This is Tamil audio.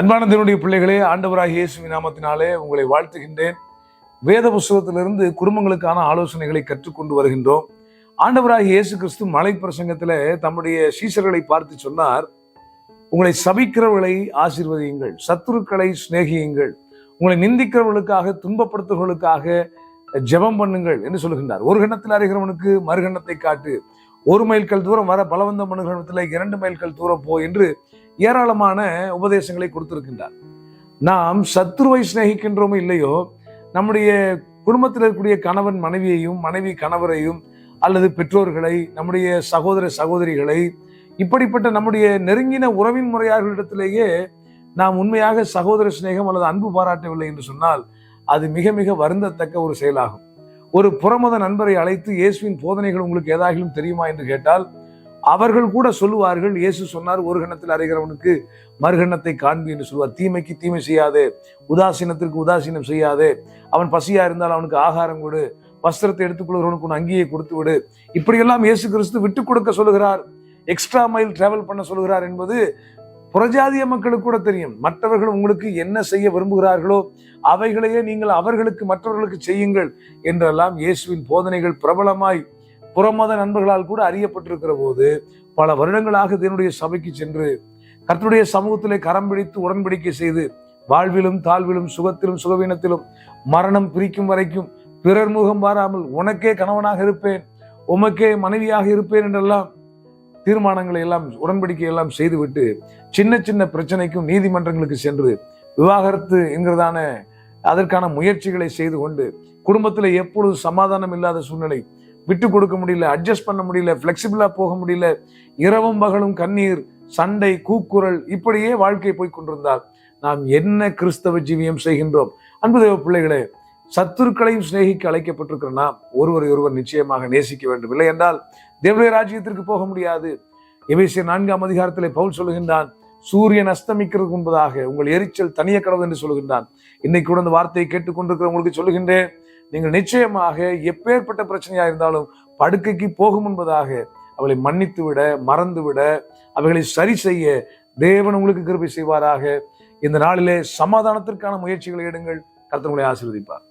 அன்பான பிள்ளைகளே ஆண்டவராக இயேசு நாமத்தினாலே உங்களை வாழ்த்துகின்றேன். வேத புஸ்தகத்திலிருந்து குடும்பங்களுக்கான ஆலோசனைகளை கற்றுக்கொண்டு வருகின்றோம். ஆண்டவராக இயேசு கிறிஸ்து மலை பிரசங்கத்தில் தம்முடைய சீசர்களை பார்த்து சொன்னார் உங்களை சபிக்கிறவர்களை ஆசீர்வதியுங்கள் சத்துருக்களை சிநேகியுங்கள் உங்களை நிந்திக்கிறவர்களுக்காக துன்பப்படுத்துவர்களுக்காக ஜெபம் பண்ணுங்கள் என்று சொல்லுகின்றார் ஒரு கணத்தில் அறிகிறவனுக்கு மறுகணத்தை காட்டு ஒரு மைல்கள் தூரம் வர பலவந்த பண்ணுகிறவனத்தில் இரண்டு மைல்கள் தூரம் போ என்று ஏராளமான உபதேசங்களை கொடுத்திருக்கின்றார். நாம் சத்ருவை சிநேகிக்கின்றோமோ இல்லையோ நம்முடைய குடும்பத்தில் இருக்கக்கூடிய கணவன் மனைவியையும் மனைவி கணவரையும் அல்லது பெற்றோர்களை நம்முடைய சகோதர சகோதரிகளை இப்படிப்பட்ட நம்முடைய நெருங்கின உறவின் முறையாளர்களிடத்திலேயே நாம் உண்மையாக சகோதர சிநேகம் அல்லது அன்பு பாராட்டவில்லை என்று சொன்னால் அது மிக மிக வருந்தத்தக்க ஒரு செயலாகும். ஒரு புறமத நண்பரை அழைத்து இயேசுவின் போதனைகள் உங்களுக்கு ஏதாகிலும் தெரியுமா என்று கேட்டால் அவர்கள் கூட சொல்லுவார்கள் இயேசு சொன்னார் ஒரு கணத்தில் அறைகிறவனுக்கு மறுகணத்தை காண்பி என்று சொல்வார். தீமைக்கு தீமை செய்யாதே உதாசீனத்திற்கு உதாசீனம் செய்யாதே அவன் பசியா இருந்தால் அவனுக்கு ஆகாரம் கொடு வஸ்திரத்தை எடுத்துக்கொள்கிறவனுக்கு உன் அங்கேயே கொடுத்து விடு. இப்படியெல்லாம் இயேசு கிறிஸ்து விட்டு கொடுக்க சொல்லுகிறார். எக்ஸ்ட்ரா மைல் டிராவல் பண்ண சொல்லுகிறார் என்பது புறஜாதிய மக்களுக்கு கூட தெரியும். மற்றவர்கள் உங்களுக்கு என்ன செய்ய விரும்புகிறார்களோ அவைகளையே நீங்கள் அவர்களுக்கு மற்றவர்களுக்கு செய்யுங்கள் என்றெல்லாம் இயேசுவின் போதனைகள் பிரபலமாய் புறமத நண்பர்களால் கூட அறியப்பட்டிருக்கிற போது பல வருடங்களாக இதனுடைய சபைக்கு சென்று கர்த்தருடைய சமூகத்திலே கரம் பிடித்து உடன்படிக்கை செய்து வாழ்விலும் தாழ்விலும் சுகத்திலும் சுகவீனத்திலும் மரணம் பிரிக்கும் வரைக்கும் பிறர் முகம் வாராமல் உனக்கே கணவனாக இருப்பேன் உமக்கே மனைவியாக இருப்பேன் என்றெல்லாம் தீர்மானங்களை எல்லாம் உடன்படிக்கை எல்லாம் செய்துவிட்டு சின்ன சின்ன பிரச்சனைக்கும் நீதிமன்றங்களுக்கு சென்று விவாகரத்து என்கிறதான அதற்கான முயற்சிகளை செய்து கொண்டு குடும்பத்தில் எப்பொழுது சமாதானம் இல்லாத சூழ்நிலை விட்டு கொடுக்க முடியல அட்ஜஸ்ட் பண்ண முடியல ஃப்ளெக்சிபிளாக போக முடியல இரவும் பகலும் கண்ணீர் சண்டை கூக்குரல் இப்படியே வாழ்க்கை போய் கொண்டிருந்தால் நாம் என்ன கிறிஸ்தவ ஜீவியம் செய்கின்றோம்? அன்பு தேவ பிள்ளைகளே சத்துருக்களையும் சிநேகிக்க அழைக்கப்பட்டிருக்கிற நாம் ஒருவரை ஒருவர் நிச்சயமாக நேசிக்க வேண்டும். இல்லை என்றால் தேவனுடைய ராஜ்யத்திற்கு போக முடியாது. எபேசிய நான்காம் அதிகாரத்திலே பவுல் சொல்லுகின்றான் சூரியன் அஸ்தமிக்கிறது என்பதாக உங்கள் எரிச்சல் தனிய கடவுள் என்று சொல்லுகின்றான். இன்னைக்கு கூட அந்த வார்த்தையை கேட்டுக்கொண்டிருக்கிறவங்களுக்கு சொல்லுகின்றேன் நீங்கள் நிச்சயமாக எப்பேற்பட்ட பிரச்சனையா இருந்தாலும் படுக்கைக்கு போகும் என்பதாக அவளை மன்னித்து விட மறந்து விட அவைகளை சரி செய்ய தேவன் உங்களுக்கு கிருபை செய்வாராக. இந்த நாளிலே சமாதானத்திற்கான முயற்சிகளை எடுங்கள். கருத்தவங்களை ஆசீர்வதிப்பார்.